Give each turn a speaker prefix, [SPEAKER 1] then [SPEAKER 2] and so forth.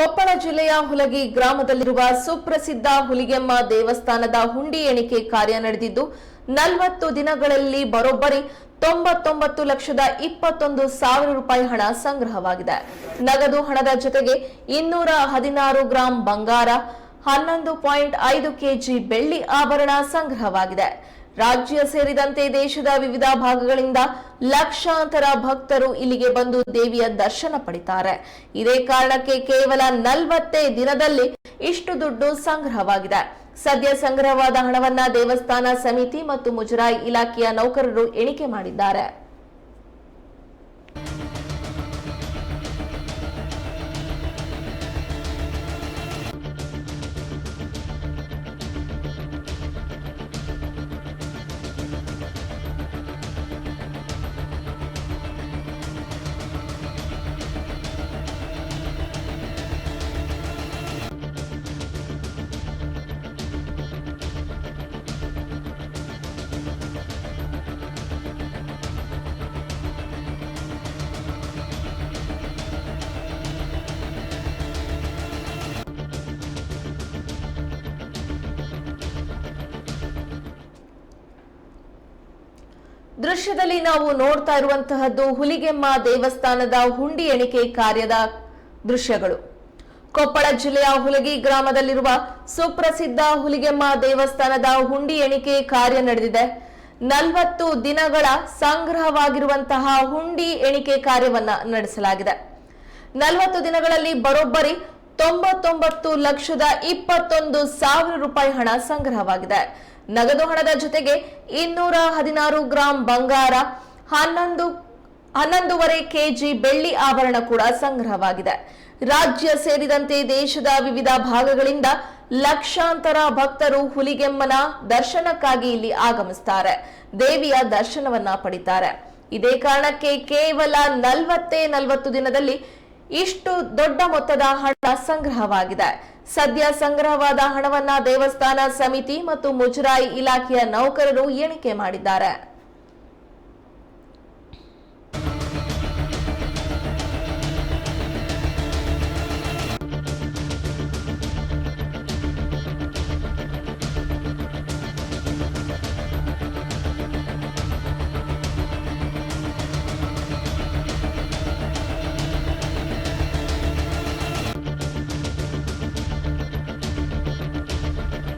[SPEAKER 1] ಕೊಪ್ಪಳ ಜಿಲ್ಲೆಯ ಹುಲಗಿ ಗ್ರಾಮದಲ್ಲಿರುವ ಸುಪ್ರಸಿದ್ಧ ಹುಲಿಗೆಮ್ಮ ದೇವಸ್ಥಾನದ ಹುಂಡಿ ಎಣಿಕೆ ಕಾರ್ಯ ನಡೆದಿದ್ದು, ನಲವತ್ತು ದಿನಗಳಲ್ಲಿ ಬರೋಬ್ಬರಿ ತೊಂಬತ್ತೊಂಬತ್ತು ಲಕ್ಷದ ಇಪ್ಪತ್ತೊಂದು ಸಾವಿರ ರೂಪಾಯಿ ಹಣ ಸಂಗ್ರಹವಾಗಿದೆ. ನಗದು ಹಣದ ಜೊತೆಗೆ ಇನ್ನೂರ ಹದಿನಾರು ಗ್ರಾಂ ಬಂಗಾರ, ಹನ್ನೊಂದು ಪಾಯಿಂಟ್ ಐದು ಕೆಜಿ ಬೆಳ್ಳಿ ಆಭರಣ ಸಂಗ್ರಹವಾಗಿದೆ. ರಾಜ್ಯ ಸೇರಿದಂತೆ ದೇಶದ ವಿವಿಧ ಭಾಗಗಳಿಂದ ಲಕ್ಷಾಂತರ ಭಕ್ತರು ಇಲ್ಲಿಗೆ ಬಂದು ದೇವಿಯ ದರ್ಶನ ಪಡಿತಾರೆ. ಇದೇ ಕಾರಣಕ್ಕೆ ಕೇವಲ ನಲವತ್ತೇ ದಿನದಲ್ಲಿ ಇಷ್ಟು ದುಡ್ಡು ಸಂಗ್ರಹವಾಗಿದೆ. ಸದ್ಯ ಸಂಗ್ರಹವಾದ ಹಣವನ್ನ ದೇವಸ್ಥಾನ ಸಮಿತಿ ಮತ್ತು ಮುಜರಾಯಿ ಇಲಾಖೆಯ ನೌಕರರು ಎಣಿಕೆ ಮಾಡಿದ್ದಾರೆ. ದೃಶ್ಯದಲ್ಲಿ ನಾವು ನೋಡ್ತಾ ಇರುವಂತಹದ್ದು ಹುಲಿಗೆಮ್ಮ ದೇವಸ್ಥಾನದ ಹುಂಡಿ ಎಣಿಕೆ ಕಾರ್ಯದ ದೃಶ್ಯಗಳು. ಕೊಪ್ಪಳ ಜಿಲ್ಲೆಯ ಹುಲಗಿ ಗ್ರಾಮದಲ್ಲಿರುವ ಸುಪ್ರಸಿದ್ಧ ಹುಲಿಗೆಮ್ಮ ದೇವಸ್ಥಾನದ ಹುಂಡಿ ಎಣಿಕೆ ಕಾರ್ಯ ನಡೆದಿದೆ. ನಲವತ್ತು ದಿನಗಳ ಸಂಗ್ರಹವಾಗಿರುವಂತಹ ಹುಂಡಿ ಎಣಿಕೆ ಕಾರ್ಯವನ್ನ ನಡೆಸಲಾಗಿದೆ. ನಲವತ್ತು ದಿನಗಳಲ್ಲಿ ಬರೋಬ್ಬರಿ ತೊಂಬತ್ತೊಂಬತ್ತು ಲಕ್ಷದ ಇಪ್ಪತ್ತೊಂದು ಸಾವಿರ ರೂಪಾಯಿ ಹಣ ಸಂಗ್ರಹವಾಗಿದೆ. ನಗದು ಹಣದ ಜೊತೆಗೆ ಇನ್ನೂರ ಹದಿನಾರು ಗ್ರಾಂ ಬಂಗಾರ, ಹನ್ನೊಂದು, ಹನ್ನೊಂದೂವರೆ ಕೆಜಿ ಬೆಳ್ಳಿ ಆಭರಣ ಕೂಡ ಸಂಗ್ರಹವಾಗಿದೆ. ರಾಜ್ಯ ಸೇರಿದಂತೆ ದೇಶದ ವಿವಿಧ ಭಾಗಗಳಿಂದ ಲಕ್ಷಾಂತರ ಭಕ್ತರು ಹುಲಿಗೆಮ್ಮನ ದರ್ಶನಕ್ಕಾಗಿ ಇಲ್ಲಿ ಆಗಮಿಸ್ತಾರೆ. ದೇವಿಯ ದರ್ಶನವನ್ನ ಪಡಿತಾರೆ. ಇದೇ ಕಾರಣಕ್ಕೆ ಕೇವಲ ನಲವತ್ತೇ ನಲವತ್ತು ದಿನದಲ್ಲಿ ಇಷ್ಟು ದೊಡ್ಡ ಮೊತ್ತದ ಹಣ ಸಂಗ್ರಹವಾಗಿದೆ. ಸದ್ಯ ಸಂಗ್ರಹವಾದ ಹಣವನ್ನ ದೇವಸ್ಥಾನ ಸಮಿತಿ ಮತ್ತು ಮುಜರಾಯಿ ಇಲಾಖೆಯ ನೌಕರರು ಎಣಿಕೆ ಮಾಡಿದ್ದಾರೆ.